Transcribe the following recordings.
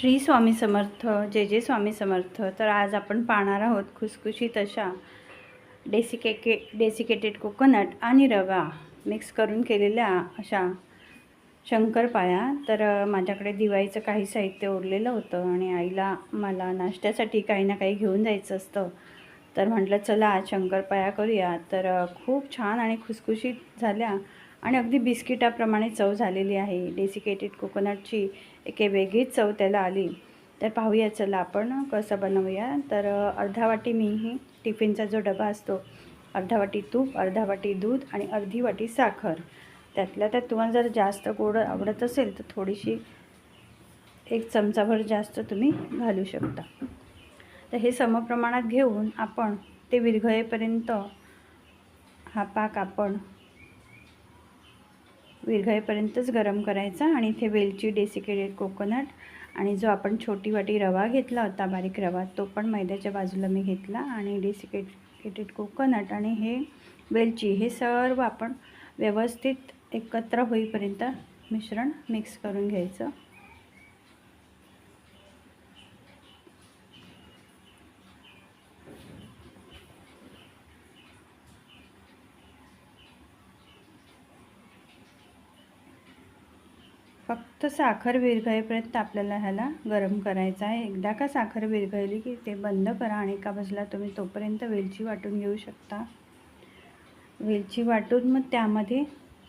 श्री स्वामी समर्थ जे जे स्वामी समर्थ. तर आज आपण पाहणार आहोत खुसखुशीत अशा डेसिकेके डेसिकेटेड कोकोनट आणि रवा मिक्स करून केलेल्या अशा शंकरपाळ्या तर माझ्याकडे दिवाळीचं काही साहित्य उरलेलं होतं आणि आईला मला नाश्त्यासाठी काही ना काही घेऊन जायचं असतं. तर म्हटलं चला आज शंकरपाळ्या करूया. तर खूप छान आणि खुसखुशीत झाल्या आणि अगदी बिस्किटाप्रमाणे चव झालेली आहे. डेसिकेटेड कोकोनटची एक वेगळीच चव त्याला आली. तर पाहूया चला आपण कसं बनवूया. तर अर्धा वाटी मीही टिफिनचा जो डबा असतो अर्धा वाटी तूप अर्धा वाटी दूध आणि अर्धी वाटी साखर. त्यातल्या त्यात तुम्हाला जर जास्त गोड आवडत असेल तर थोडीशी एक चमचाभर जास्त तुम्ही घालू शकता. तर हे समप्रमाणात घेऊन आपण ते विरघळेपर्यंत हा पाक आपण विरघळेपर्यंतच गरम करायचा आणि इथे वेलची डेसिकेटेड कोकोनट आणि जो आपण छोटी वाटी रवा घेतला होता बारीक रवा तो पण मैद्याच्या बाजूला मी घेतला आणि डेसिकेटेड कोकोनट आणि हे वेलची हे सर्व आपण व्यवस्थित एकत्र होईपर्यंत मिश्रण मिक्स करून घ्यायचं. फक्त साखर विरघळेपर्यंत आपल्याला ह्याला गरम करायचं आहे. एकदा का साखर विरघळली की ते बंद करा आणि एका बाजूला तुम्ही तोपर्यंत वेलची वाटून घेऊ शकता. वेलची वाटून मग त्यामध्ये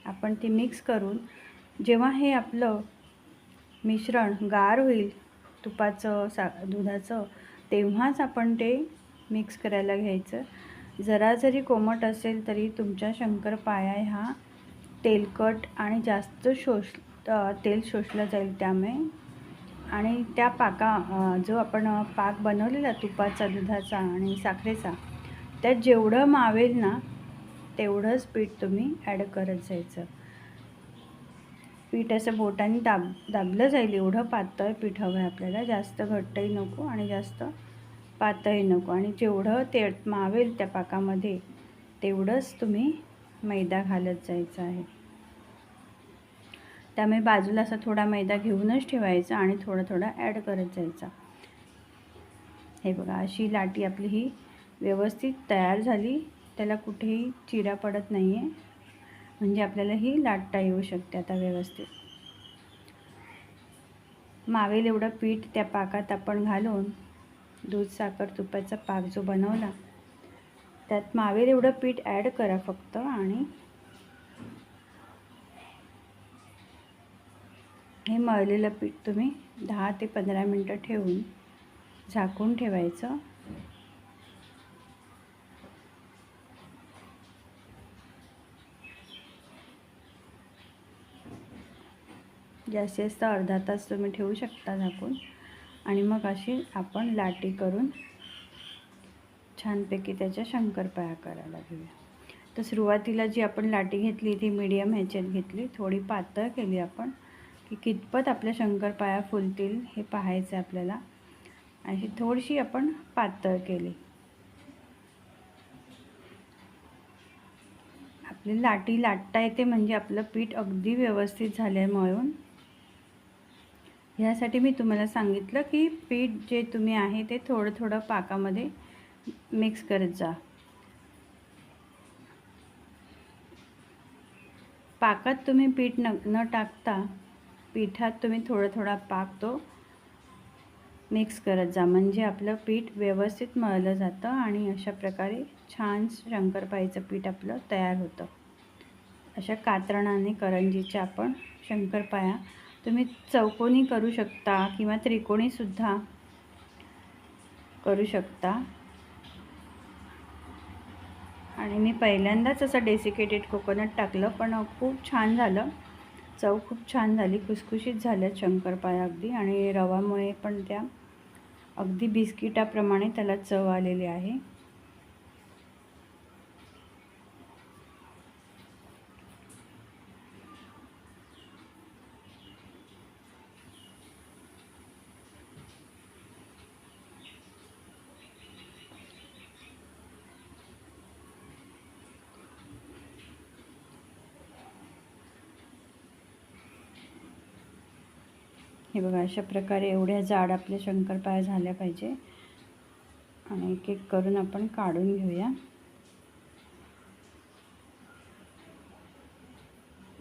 आपण ती मिक्स करून जेव्हा हे आपलं मिश्रण गार होईल तुपाचं सा दुधाचं तेव्हाच आपण ते मिक्स करायला घ्यायचं. जरा जरी कोमट असेल तरी तुमच्या शंकरपाया ह्या तेलकट आणि जास्त शोष तेल शोषलं जाईल त्यामुळे. आणि त्या पाका जो आपण पाक बनवलेला तुपाचा दुधाचा आणि साखरेचा त्यात जेवढं मावेल ना तेवढंच पीठ तुम्ही ॲड करत जायचं. पीठ असं बोटाने दाब दाबलं जाईल एवढं पातळ पीठ हवं आहे आपल्याला. जास्त घट्टही नको आणि जास्त पातळही नको. आणि जेवढं ते मावेल त्या पाकामध्ये तेवढंच तुम्ही मैदा घालत जायचं आहे. त्यामुळे बाजूला असा थोडा मैदा घेऊनच ठेवायचा आणि थोडा थोडा ॲड करत जायचा. हे बघा अशी लाटी आपली ही व्यवस्थित तयार झाली. त्याला कुठेही चिरा पडत नाही आहे म्हणजे आपल्याला ही लाटता येऊ शकते आता व्यवस्थित. मावेल एवढं पीठ त्या पाकात आपण घालून दूध साखर तुपाचा पाक जो बनवला त्यात मावेल एवढं पीठ ॲड करा फक्त आणि हे मळलेलं पीठ तुम्ही दहा ते पंधरा मिनटं ठेवून झाकून ठेवायचं. जास्तीत जास्त अर्धा तास तुम्ही ठेवू शकता झाकून. आणि मग अशी आपण लाटी करून छानपैकी त्याच्या शंकरपाळ्या करायला घेऊया. तर सुरुवातीला जी आपण लाटी घेतली ती मीडियम ह्याच्यात घेतली थोडी पातळ केली आपण. की कितपत आपल्या शंकरपाया फुलतील हे पाहायचं आहे आपल्याला. अशी थोडीशी आपण पातळ केली. आपली लाटी लाटता येते म्हणजे आपलं पीठ अगदी व्यवस्थित झालं आहे मळून. ह्यासाठी मी तुम्हाला सांगितलं की पीठ जे तुम्ही आहे ते थोडं थोडं पाकामध्ये मिक्स करत जा. पाकात तुम्ही पीठ न न टाकता पिठात तुम्ही थोडा थोडा पाक तो मिक्स करत जा. म्हणजे आपलं पीठ व्यवस्थित मळलं जातं आणि अशा प्रकारे छान शंकरपाळीचं पीठ आपलं तयार होतं. अशा कात्रणाने करंजीच्या आपण शंकरपाया तुम्ही चौकोनी करू शकता किंवा त्रिकोणीसुद्धा करू शकता. आणि मी पहिल्यांदाच असं डेसिकेटेड कोकोनट टाकलं पण खूप छान झालं. चव खूप छान झाली. खुसखुशीत झाल्या शंकरपाया अगदी आणि रवामुळे पण त्या. अगदी बिस्किटाप्रमाणे त्याला चव आलेली आहे. हे बघा अशा प्रकारे एवढ्या जाड आपल्या शंकरपाळ्या झाल्या पाहिजे. आणि एक एक करून आपण काढून घेऊया.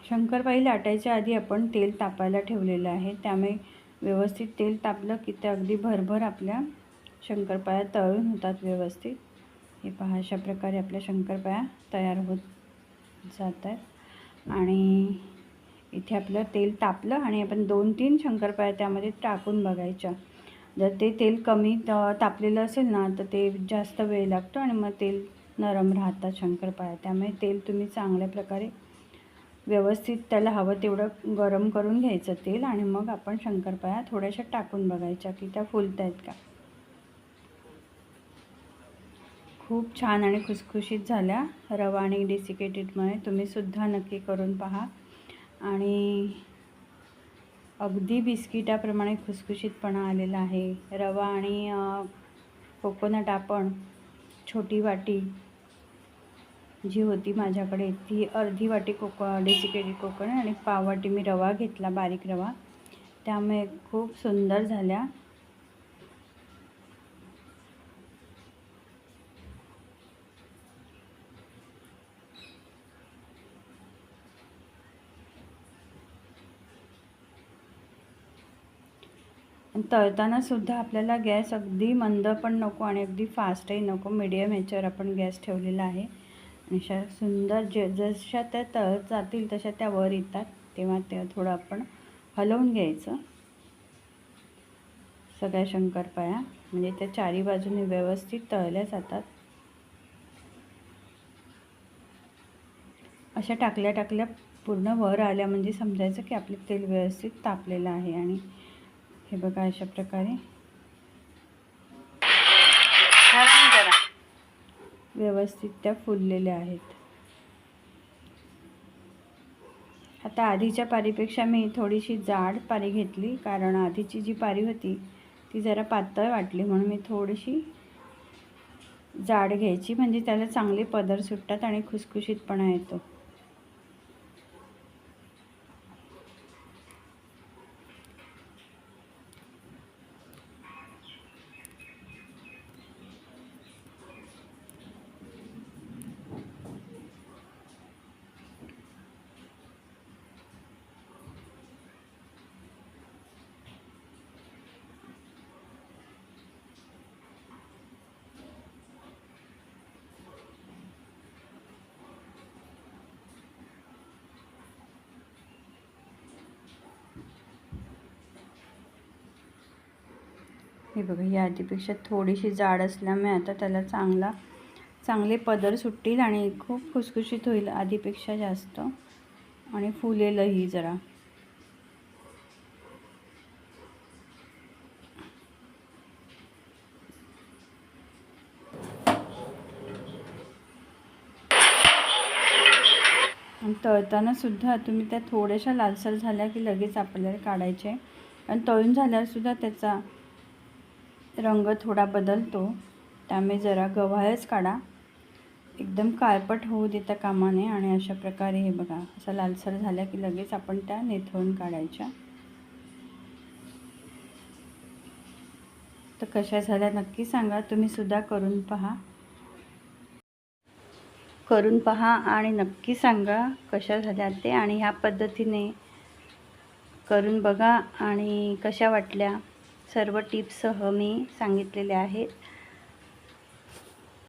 शंकरपाळी लाटायच्या आधी आपण तेल तापायला ठेवलेलं आहे. त्यामुळे व्यवस्थित तेल तापलं की ते अगदी भरभर आपल्या शंकरपाळ्या तळून होतात व्यवस्थित. हे पहा अशा प्रकारे आपल्या शंकरपाळ्या तयार होत जात आहेत आणि इथे आपलं तेल तापलं आणि आपण दोन तीन शंकरपाळ्या त्यामध्ये टाकून बघायच्या. जर ते तेल कमी तापलेलं असेल ना तर ते जास्त वेळ लागतो आणि मग तेल नरम राहतात शंकरपाळ्या. त्यामुळे तेल तुम्ही चांगल्या प्रकारे व्यवस्थित त्याला हवं तेवढं गरम करून घ्यायचं तेल आणि मग आपण शंकरपाळ्या थोड्याशा टाकून बघायच्या की त्या फुलत आहेत का. खूप छान आणि खुसखुशीत झाल्या. रवा आणि डेसिकेटेडमुळे तुम्ही सुद्धा नक्की करून पहा. आणि अगदी बिस्किटाप्रमाणे खुसखुशीतपणा आलेला आहे. रवा आणि कोकोनट आपण छोटी वाटी जी होती माझ्याकडे ती अर्धी वाटी कोको डेसिकेटेड कोकोनट आणि पाव वाटी मी रवा घेतला बारीक रवा. त्यामुळे खूप सुंदर झाल्या. तळतानासुद्धा तळताना सुद्धा आपल्याला गॅस अगदी मंद पण नको आणि अगदी फास्टही नको. मिडियम ह्याच्यावर आपण गॅस ठेवलेला आहे. अशा सुंदर जे जशा त्या तळत जातील तशा त्या वर येतात. तेव्हा ते थोडं आपण हलवून घ्यायचं. सगळ्या शंकरपाळ्या म्हणजे त्या चारी बाजूने व्यवस्थित तळल्या जातात. अशा टाकल्या टाकल्या पूर्ण वर आल्या म्हणजे समजायचं की आपलं तेल व्यवस्थित तापलेलं आहे आणि हे बघा अशा प्रकारे. व्यवस्थित त्या फुललेल्या आहेत. आता आधीच्या पारीपेक्षा मी थोडीशी जाड पारी घेतली कारण आधीची जी पारी होती ती जरा पातळ वाटली म्हणून मी थोडीशी जाड घ्यायची म्हणजे त्याला चांगले पदर सुटतात आणि खुसखुशीतपणा येतो. हे बघा ही आधीपेक्षा थोडीशी जाड असल्यामुळे आता त्याला चांगला चांगले पदर सुटतील आणि खूप खुसखुशीत होईल आधीपेक्षा जास्त. आणि फुलेलंही जरा. तळतानासुद्धा तुम्ही त्या थोड्याशा लालसर झाल्या की लगेच आपल्याला काढायचे. आणि तळून झाल्यावरसुद्धा त्याचा रंग थोडा बदलतो. त्यामुळे जरा गव्हाळच काढा. एकदम काळपट होऊ देता कामा नये आणि अशा प्रकारे हे बघा असं लालसर झाल्या की लगेच आपण त्या नेथळून काढायच्या. तर कशा झाल्या नक्की सांगा तुम्ही सुद्धा करून पहा. करून पहा आणि नक्की सांगा कशा झाल्या ते आणि ह्या पद्धतीने करून बघा आणि कशा वाटल्या. सर्व टिप्ससह मी सांगितलेले आहेत.